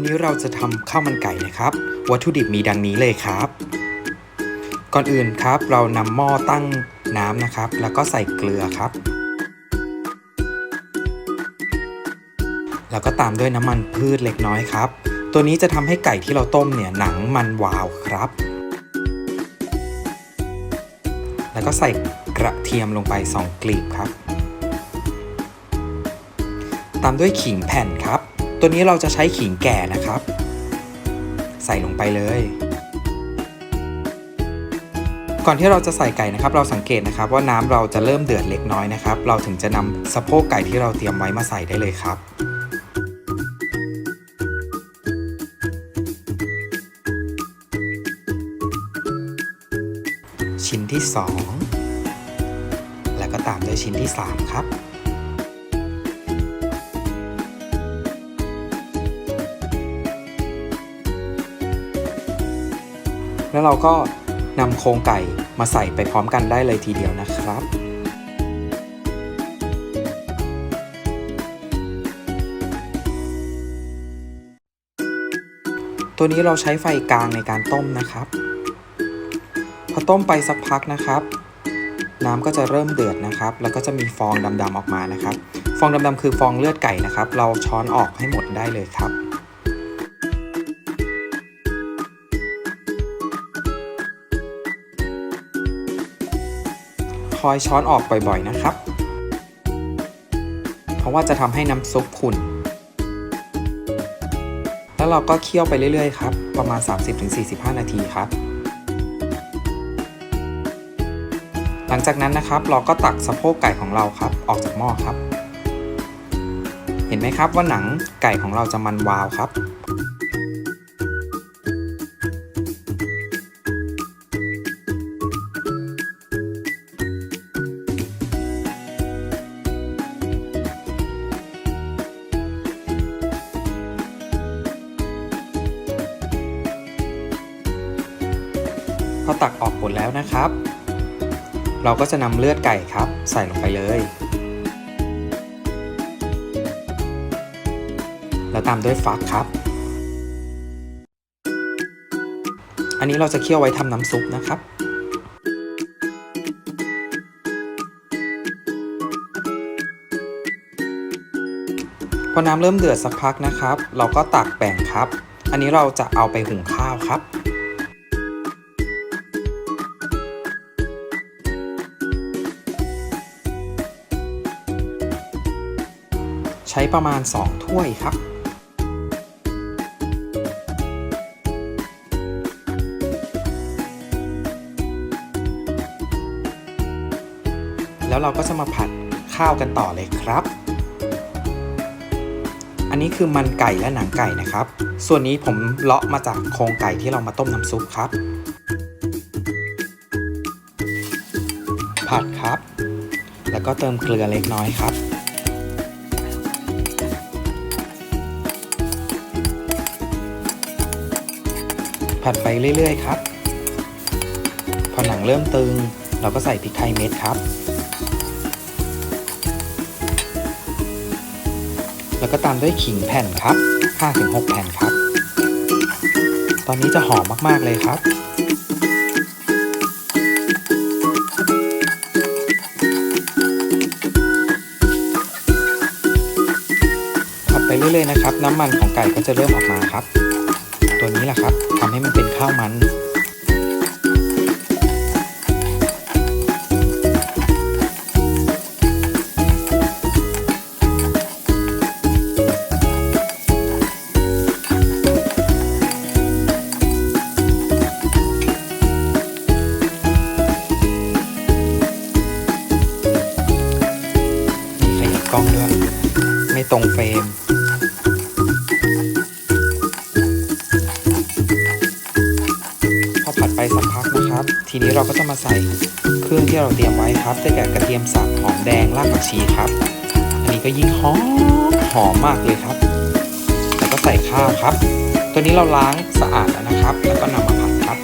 วันนี้เราจะทำข้าวมันไก่นะครับ วัตถุดิบมีดังนี้เลยครับ ก่อนอื่นครับ เรานำหม้อตั้งน้ำนะครับ แล้วก็ใส่เกลือครับ แล้วก็ตามด้วยน้ำมันพืชเล็กน้อยครับ ตัวนี้จะทำให้ไก่ที่เราต้มเนี่ยหนังมันวาวครับ แล้วก็ใส่กระเทียมลงไป 2 กลีบครับ ตามด้วยขิงแผ่นครับ ตัวนี้เราจะใช้ขิงแก่นะครับ ใส่ลงไปเลย ก่อนที่เราจะใส่ไก่นะครับ เราสังเกตนะครับว่าน้ำเราจะเริ่มเดือดเล็กน้อยนะครับ เราถึงจะนำสะโพกไก่ที่เราเตรียมไว้มาใส่ได้เลยครับชิ้นที่ 2 แล้วก็ตามด้วยชิ้นที่ 3 ครับ แล้วเราก็นำโครงไก่มาใส่ไปพร้อมกันได้เลยทีเดียวนะครับตัวนี้เราใช้ไฟกลางในการต้มนะครับ พอต้มไปสักพักนะครับ น้ำก็จะเริ่มเดือดนะครับ แล้วก็จะมีฟองดำๆออกมานะครับ ฟองดำๆคือฟองเลือดไก่นะครับ เราช้อนออกให้หมดได้เลยครับ คอยช้อนออกบ่อยๆนะครับ เพราะว่าจะทำให้น้ำซุปขุ่น แล้วเราก็เคี่ยวไปเรื่อยๆครับ ประมาณ 30-45 นาทีครับ หลังจากนั้นนะครับเราก็ตักสะโพกไก่ของเราครับ ออกจากหม้อครับ เห็นไหมครับว่าหนังไก่ของเราจะมันวาวครับ ตักออกหมดแล้วนะครับ เราก็จะนำเลือดไก่ครับ ใส่ลงไปเลย แล้วตามด้วยฟักครับ อันนี้เราจะเคี่ยวไว้ทำน้ำซุปนะครับพอน้ำเริ่มเดือดสักพักนะครับ เราก็ตักแบ่งครับ อันนี้เราจะเอาไปหุงข้าวครับ ใช้ประมาณ 2 ถ้วยครับ แล้วเราก็จะมาผัดข้าวกันต่อเลยครับ อันนี้คือมันไก่และหนังไก่นะครับ ส่วนนี้ผมเลาะมาจากโครงไก่ที่เรามาต้มน้ำซุปครับ ผัดครับ แล้วก็เติมเกลือเล็กน้อยครับ ผัดไปเรื่อยๆครับ พอหนังเริ่มตึง เราก็ใส่พริกไทยเม็ดครับ แล้วก็ตามด้วยขิงแผ่นครับ 5-6 แผ่นครับ ตอนนี้จะหอมมากๆเลยครับผัดไปเรื่อยๆนะครับ น้ำมันของไก่ก็จะเริ่มออกมาครับ ตัวนี้แหละครับ ให้มันเป็นข้าวมันมีขยับกล้องด้วย ไม่ตรงเฟรม ทีนี้เราก็จะมาใส่เครื่องที่เราเตรียมไว้ครับได้แก่กระเทียมสับหอมแดงรากผักชีครับ อันนี้ก็ยิ่งหอมหอมมากเลยครับ แล้วก็ใส่ข้าวครับ ตัวนี้เราล้างสะอาดแล้วนะครับ แล้วก็นำมาผัดครับ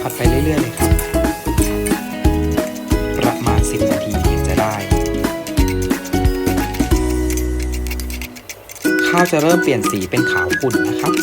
ผัดไปเรื่อยๆเลยครับ ประมาณ 10 นาทีถึงจะได้ ข้าวจะเริ่มเปลี่ยนสีเป็นขาวขุ่นนะครับ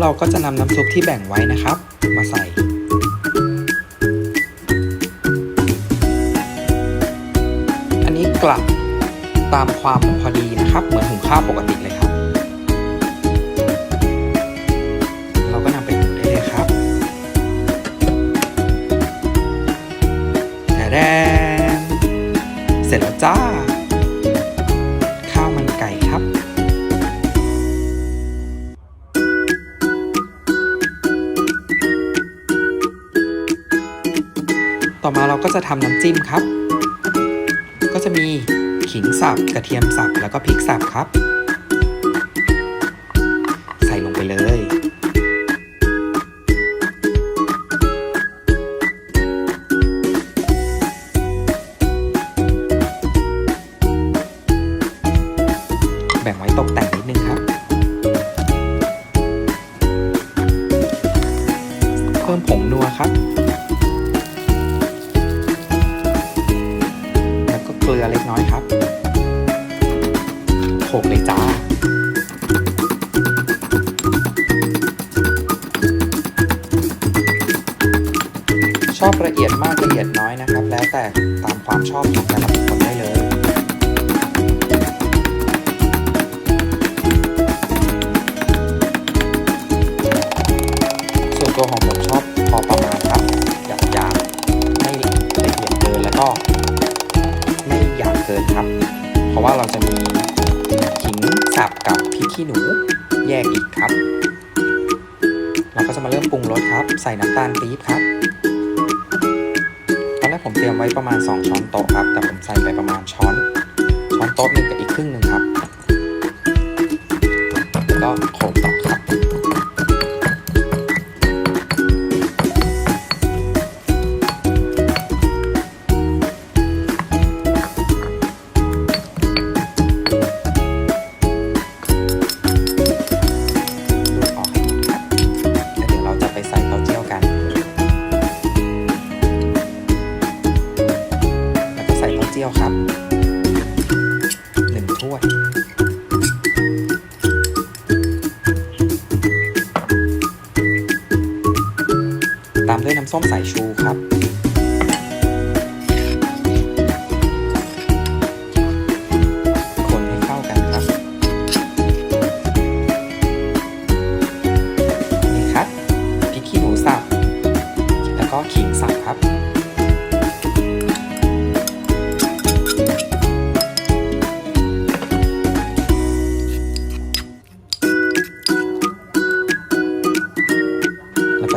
เราก็จะนำน้ำซุปที่แบ่งไว้นะครับ มาใส่ อันนี้กลับตามความพอดีนะครับ เหมือนหุงข้าวปกติเลยครับ ต่อมาเราก็จะทำน้ำจิ้มครับ ก็จะมีขิงสับกระเทียมสับแล้วก็พริกสับครับ ใส่ลงไปเลย แบ่งไว้ตกแต่ง เลยจ้าชอบละเอียดมากละเอียดน้อยนะครับ แล้วแต่ตามความชอบของแต่ละบุคคลได้เลยส่วนตัวของผมชอบพอประมาณครับหยาบหยาบไม่ละเอียดเกินแล้วก็ไม่หยาบเกินครับ เพราะว่าเราจะมี สับกับพริกขี้หนูแยกอีกครับ เราก็จะมาเริ่มปรุงรสครับ ใส่น้ำตาลปี๊บครับ ตอนแรกผมเตรียมไว้ประมาณ 2 ช้อนโต๊ะครับ แต่ผมใส่ไปประมาณช้อนช้อนโต๊ะหนึ่งกับอีกครึ่งหนึ่งครับ แล้วก็โขลกต่อครับ ส้มสายชูครับ คนให้เข้ากันครับ นี่ครับพริกขี้หนูสับ แล้วก็ขิงสับครับ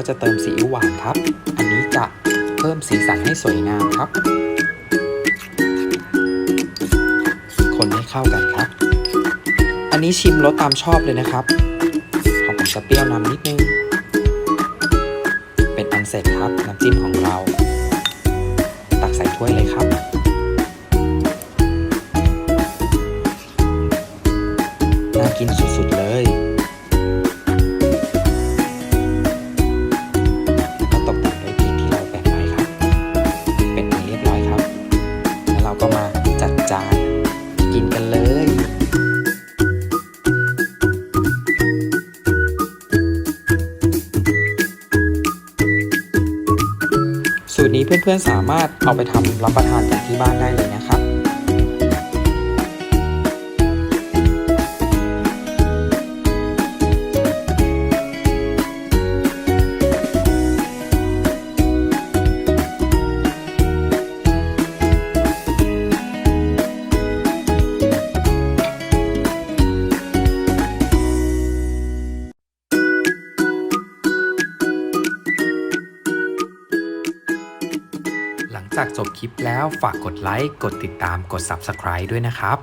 จะเติมซีอิ๊วหวานครับ อันนี้จะเพิ่มสีสันให้สวยงามครับ คนให้เข้ากันครับ อันนี้ชิมรสตามชอบเลยนะครับของผมจะเปรี้ยวนำนิดนึง เป็นอันเสร็จครับน้ำจิ้มของเรา ตักใส่ถ้วยเลยครับน่ากินสุดๆเลย สูตรนี้เพื่อนๆสามารถเอาไปทำรับประทานกันที่บ้านได้เลยนะครับ จบคลิปแล้วฝากกดไลค์ กดติดตาม กด Subscribe ด้วยนะครับ